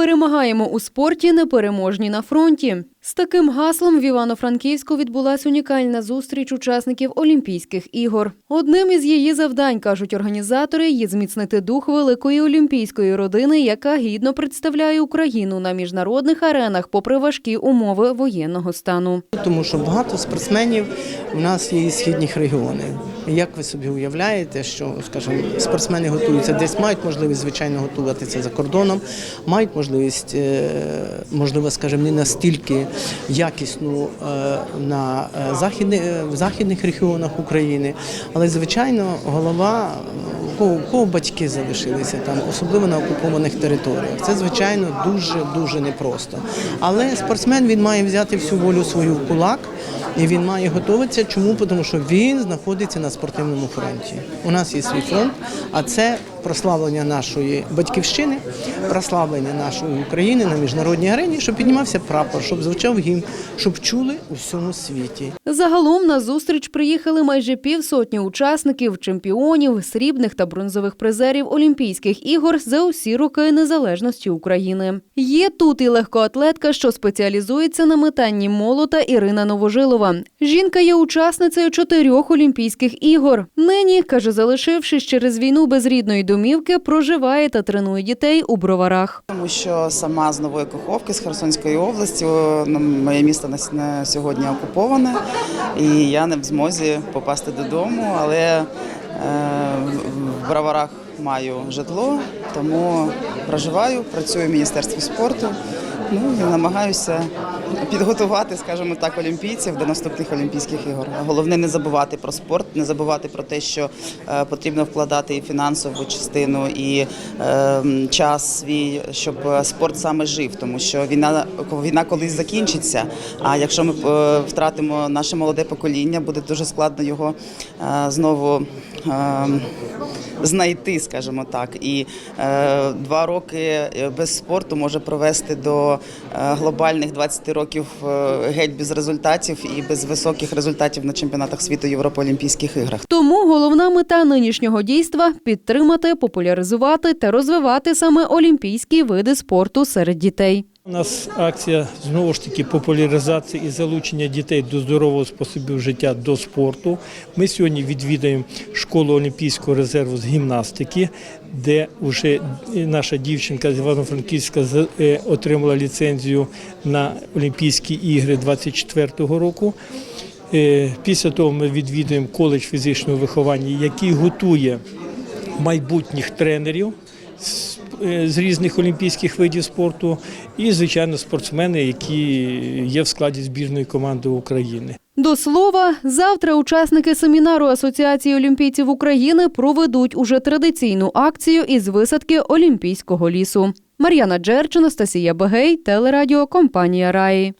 Перемагаємо у спорті, непереможні на фронті. З таким гаслом в Івано-Франківську відбулася унікальна зустріч учасників Олімпійських ігор. Одним із її завдань, кажуть організатори, є зміцнити дух великої олімпійської родини, яка гідно представляє Україну на міжнародних аренах, попри важкі умови воєнного стану. Тому що багато спортсменів у нас є із східних регіонів. Як ви собі уявляєте, що скажімо, спортсмени готуються десь, мають можливість звичайно готуватися за кордоном, мають можливість, е, можливо, скажімо, не настільки якісну е, на е, західних в західних регіонах України, але звичайно голова кого, кого батьки залишилися там, особливо на окупованих територіях. Це звичайно дуже дуже непросто. Але спортсмен він має взяти всю волю свою в кулак. І він має готуватися. Чому? Тому що він знаходиться на спортивному фронті. У нас є свій фронт, а це прославлення нашої батьківщини, прославлення нашої України на міжнародній арені, щоб піднімався прапор, щоб звучав гімн, щоб чули у всьому світі. Загалом на зустріч приїхали майже півсотні учасників, чемпіонів, срібних та бронзових призерів Олімпійських ігор за усі роки незалежності України. Є тут і легкоатлетка, що спеціалізується на метанні молота Ірина Новожилова. Жінка є учасницею чотирьох Олімпійських ігор. Нині каже, залишившись через війну без рідної домівки, проживає та тренує дітей у броварах. Тому що сама з Нової Каховки, з Херсонської області, ну, моє місто на, сьогодні окуповане, і я не в змозі попасти додому, але е, в Броварах маю житло, тому проживаю, працюю в Міністерстві спорту. Ну і намагаюся підготувати, скажімо так, олімпійців до наступних Олімпійських ігор. Головне не забувати про спорт, не забувати про те, що е, потрібно вкладати і фінансову частину, і е, час свій, щоб е, спорт саме жив, тому що війна війна колись закінчиться. А якщо ми втратимо наше молоде покоління, буде дуже складно його знову. Знайти, скажімо так, і е, два роки е, без спорту може провести до е, глобальних 20 років геть без результатів і без високих результатів на чемпіонатах світу Європи Олімпійських іграх. Тому головна мета нинішнього дійства підтримати, популяризувати та розвивати саме олімпійські види спорту серед дітей. У нас акція знову ж таки популяризації і залучення дітей до здорового способів життя до спорту. Ми сьогодні відвідаємо школу Олімпійського резерву з гімнастики, де вже наша дівчинка з Івано-Франківська е, отримала ліцензію на Олімпійські ігри 24-го року. Е, Після того ми відвідуємо коледж фізичного виховання, який готує майбутніх тренерів з- е, різних олімпійських видів спорту, і, звичайно, спортсмени, які є в складі збірної команди України. До слова, завтра учасники семінару Асоціації олімпійців України проведуть уже традиційну акцію із висадки Олімпійського лісу. Мар'яна Джерч, Стасія Бегей, телерадіо компанія Раї.